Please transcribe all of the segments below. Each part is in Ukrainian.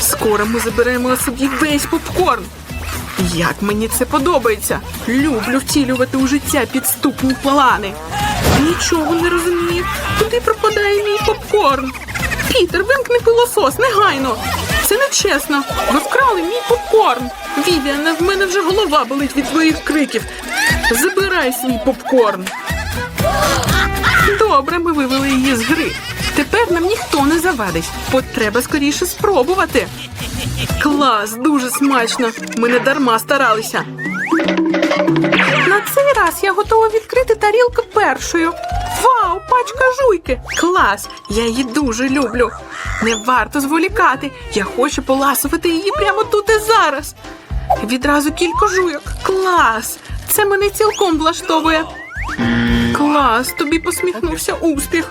Скоро ми заберемо собі весь попкорн. Як мені це подобається. Люблю втілювати у життя підступні плани. Нічого не розумію. Куди пропадає мій попкорн? Пітер, вимкни пилосос, негайно. Це не чесно. Ви вкрали мій попкорн. Вівіане, в мене вже голова болить від твоїх криків. Забирай свій попкорн. Добре, ми вивели її з гри. Тепер нам ніхто не завадить. Потреба скоріше спробувати. Клас, дуже смачно. Ми не дарма старалися. На цей раз я готова відкрити тарілку першою. Вау, пачка жуйки! Клас! Я її дуже люблю. Не варто зволікати. Я хочу поласувати її прямо тут і зараз. Відразу кілька жуйок. Клас! Це мене цілком влаштовує. Клас, тобі посміхнувся успіх.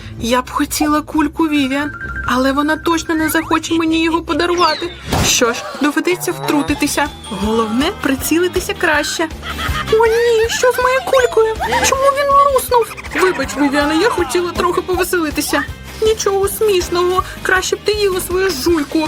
Я б хотіла кульку Вівіан, але вона точно не захоче мені його подарувати. Що ж, доведеться втрутитися. Головне прицілитися краще. О, ні, що з моєю кулькою? Чому він луснув? Вибач, Вівіана, я хотіла трохи повеселитися. Нічого смішного, краще б ти їла свою жуйку.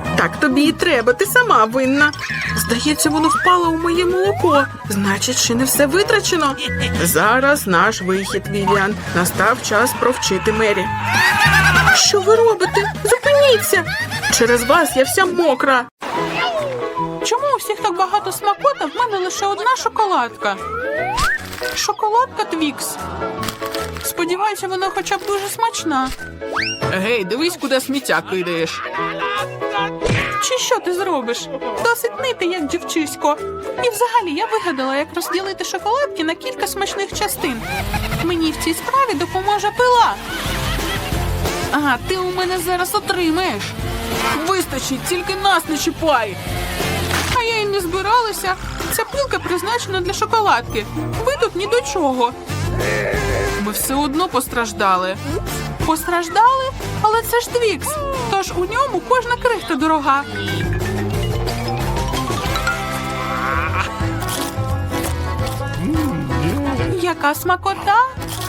Так тобі і треба, ти сама винна. Здається, воно впало у моє молоко. Значить, ще не все витрачено. Зараз наш вихід, Вівіан. Настав час провчити Мері. Що ви робите? Зупиніться! Через вас я вся мокра. Чому у всіх так багато смакота? В мене лише одна шоколадка. Шоколадка Твікс. Сподіваюся, вона хоча б дуже смачна. Гей, дивись, куди сміття кидаєш. Чи що ти зробиш? Досить нити, як дівчисько. І взагалі я вигадала, як розділити шоколадки на кілька смачних частин. Мені в цій справі допоможе пила. Ага, ти у мене зараз отримаєш. Вистачить, тільки нас не чіпай. А я й не збиралася. Ця пилка призначена для шоколадки. Ви тут ні до чого. Ми все одно постраждали. Постраждали? Але це ж Твікс. Тож у ньому кожна крихта дорога. Яка смакота!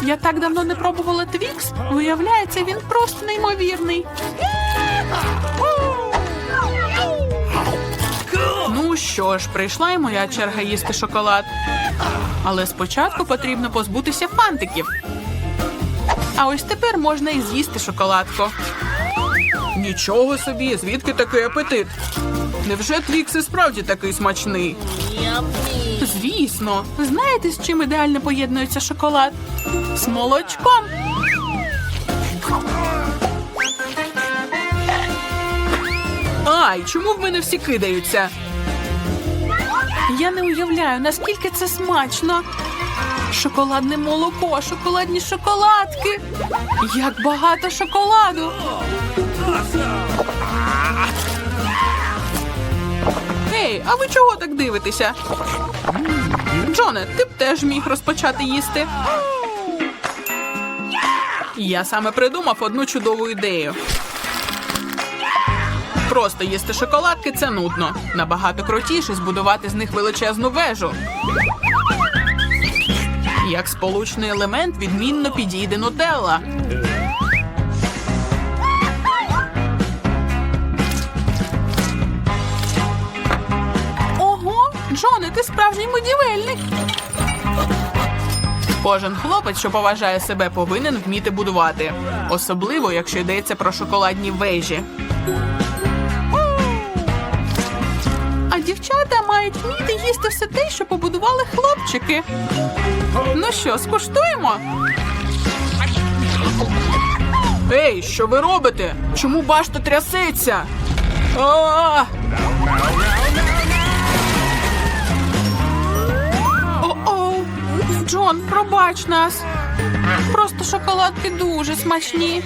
Я так давно не пробувала Твікс. Виявляється, він просто неймовірний. Ну що ж, прийшла і моя черга їсти шоколад. Але спочатку потрібно позбутися фантиків. А ось тепер можна і з'їсти шоколадку. Нічого собі, звідки такий апетит? Невже Твікс і справді такий смачний? Звісно, знаєте, з чим ідеально поєднується шоколад? З молочком. Ай, чому в мене всі кидаються? Я не уявляю, наскільки це смачно. Шоколадне молоко, шоколадні шоколадки. Як багато шоколаду. Ей, а ви чого так дивитеся? Джоне, ти б теж міг розпочати їсти. Я саме придумав одну чудову ідею. Просто їсти шоколадки це нудно. Набагато крутіше збудувати з них величезну вежу. Як сполучний елемент відмінно підійде нутелла. Ого, Джоне, ти справжній будівельник. Кожен хлопець, що поважає себе, повинен вміти будувати, особливо якщо йдеться про шоколадні вежі. Мають вміти їсти все те, що побудували хлопчики. Ну що, скуштуємо? Ей, що ви робите? Чому башта трясеться? А! О-оу! Джон, пробач нас. Просто шоколадки дуже смачні.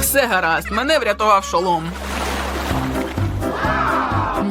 Все гаразд, мене врятував шолом.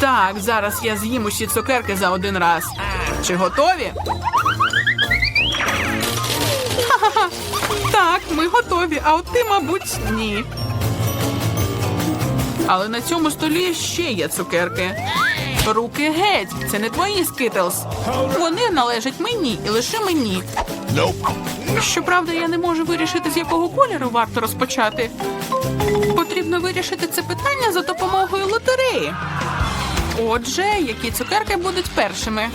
Так, зараз я з'їм усі цукерки за один раз. Чи готові? Ха-ха-ха. Так, ми готові, а от ти, мабуть, ні. Але на цьому столі ще є цукерки. Руки геть, це не твої скитлс. Вони належать мені і лише мені. Щоправда, я не можу вирішити, з якого кольору варто розпочати. Потрібно вирішити це питання за допомогою лотереї. Отже, які цукерки будуть першими?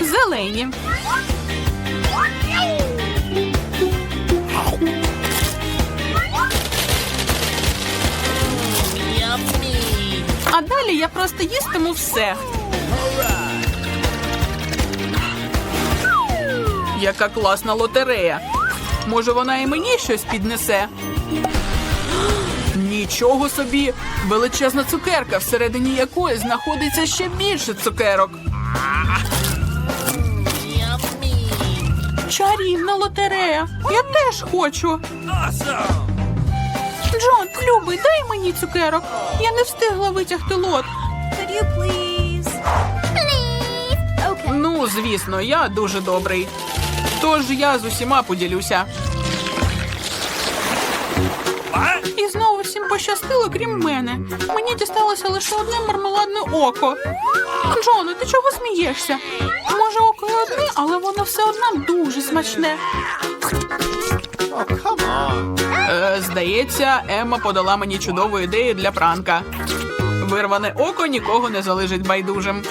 Зелені. А далі я просто їстиму все. Яка класна лотерея. Може, вона і мені щось піднесе. Нічого собі! Величезна цукерка, всередині якої знаходиться ще більше цукерок. Чарівна лотерея. Я теж хочу. Джон, любий, дай мені цукерок. Я не встигла витягти лот. Could you please? Please. Okay. Ну, звісно, я дуже добрий. Тож я з усіма поділюся. І знову всім пощастило, крім мене. Мені дісталося лише одне мармеладне око. Джону, ти чого смієшся? Може, око і одне, але воно все одно дуже смачне. Е, здається, Емма подала мені чудову ідею для пранка. Вирване око нікого не залишить байдужим.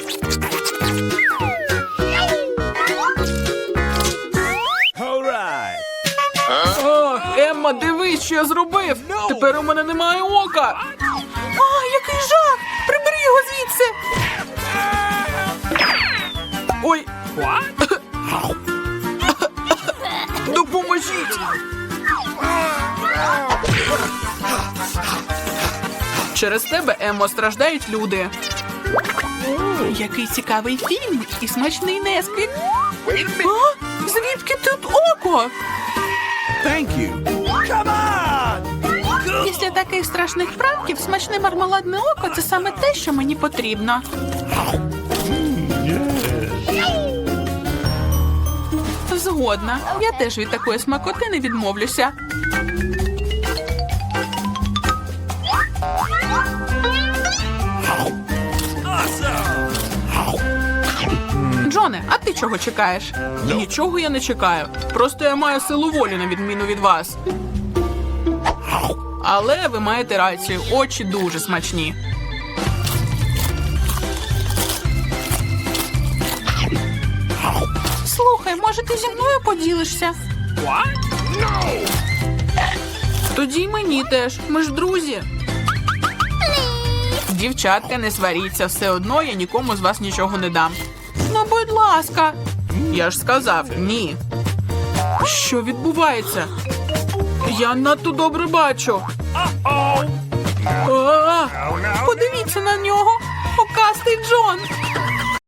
Що я зробив! Тепер у мене немає ока. А, який жах! Прибери його звідси. Ой. Допоможіть! Через тебе, Еммо, страждають люди. Який цікавий фільм і смачний несквік. Звідки тут око? Thank you. Після таких страшних пранків смачне мармеладне око це саме те, що мені потрібно. Згодна. Я теж від такої смакоти не відмовлюся. Джоне, а ти чого чекаєш? Нічого я не чекаю. Просто я маю силу волі на відміну від вас. Але ви маєте рацію, очі дуже смачні. Слухай, може ти зі мною поділишся? Тоді й мені теж. Ми ж друзі. Дівчатка, не сваріться, все одно я нікому з вас нічого не дам. Ну, будь ласка. Я ж сказав ні. Що відбувається? Я надто добре бачу. А, Подивіться на нього. Окастий Джон.